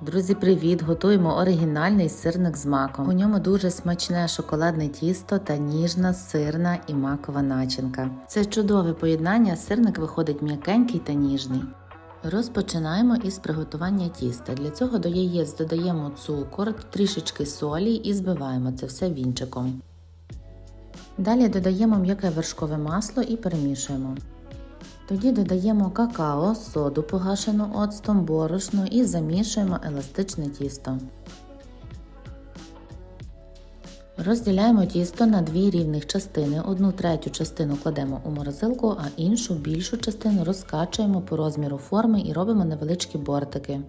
Друзі, привіт! Готуємо оригінальний сирник з маком. У ньому дуже смачне шоколадне тісто та ніжна сирна і макова начинка. Це чудове поєднання. Сирник виходить м'якенький та ніжний. Розпочинаємо із приготування тіста. Для цього до яєць додаємо цукор, трішечки солі і збиваємо це все вінчиком. Далі додаємо м'яке вершкове масло і перемішуємо. Тоді додаємо какао, соду погашену оцтом, борошно і замішуємо еластичне тісто. Розділяємо тісто на дві рівних частини. Одну третю частину кладемо у морозилку, а іншу більшу частину розкачуємо по розміру форми і робимо невеличкі бортики.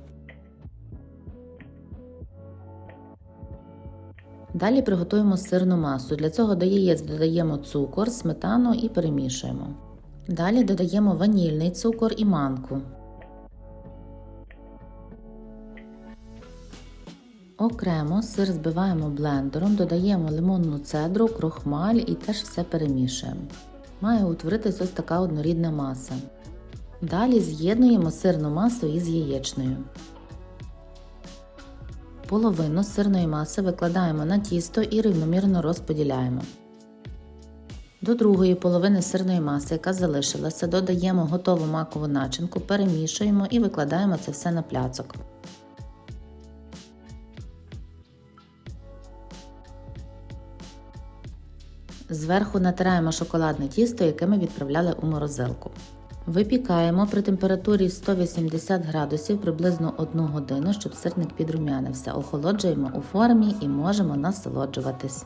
Далі приготуємо сирну масу. Для цього до яєць додаємо цукор, сметану і перемішуємо. Далі додаємо ванільний цукор і манку. Окремо сир збиваємо блендером, додаємо лимонну цедру, крохмаль і теж все перемішуємо. Має утворитись ось така однорідна маса. Далі з'єднуємо сирну масу із яєчною. Половину сирної маси викладаємо на тісто і рівномірно розподіляємо. До другої половини сирної маси, яка залишилася, додаємо готову макову начинку, перемішуємо і викладаємо це все на пляцок. Зверху натираємо шоколадне тісто, яке ми відправляли у морозилку. Випікаємо при температурі 180 градусів приблизно 1 годину, щоб сирник підрумянився. Охолоджуємо у формі і можемо насолоджуватись.